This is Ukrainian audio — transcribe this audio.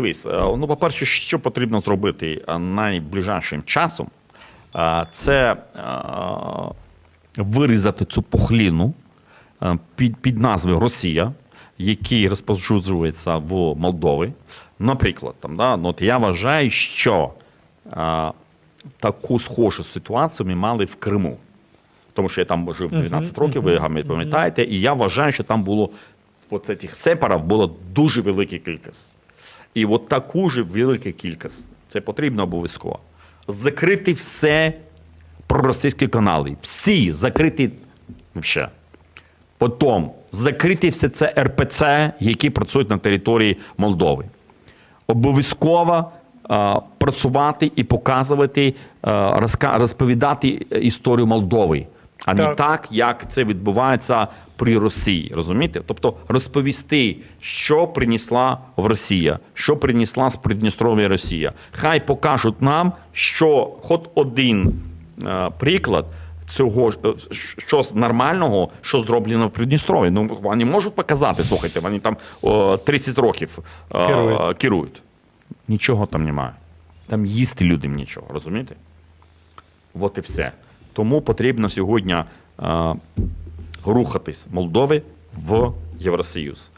Дивись, е, ну, по-перше, що потрібно зробити найближчим часом, е, це е, вирізати цю пухліну під, під назвою Росія, який розповсюджується в Молдові. Наприклад, там, да, ну, от я вважаю, що таку схожу ситуацію ми мали в Криму. Тому що я там жив 12 Мгм, років, ви пам'ятаєте, і я вважаю, що там було цих сепарів було дуже велика кількість. І от таку ж велику кількість. Це потрібно обов'язково. Закрити все проросійські канали. Всі закрити взагалі. Потім закрити все це РПЦ, які працюють на території Молдови. Обов'язково працювати і показувати, розповідати історію Молдови, а не Так. так, як це відбувається при Росії. Розумієте? Тобто розповісти, що принесла в Росія, що принесла з Придністров'я Росія. Хай покажуть нам, що хоч один е, приклад. Цього е, щось нормального, що зроблено в Придністров'ї. Ну вони можуть показати, слухайте, вони там о, 30 років е, Керують. керують. Нічого там немає. Там їсти людям нічого, розумієте? От і все. Тому потрібно сьогодні е, рухатись Молдови в Євросоюз.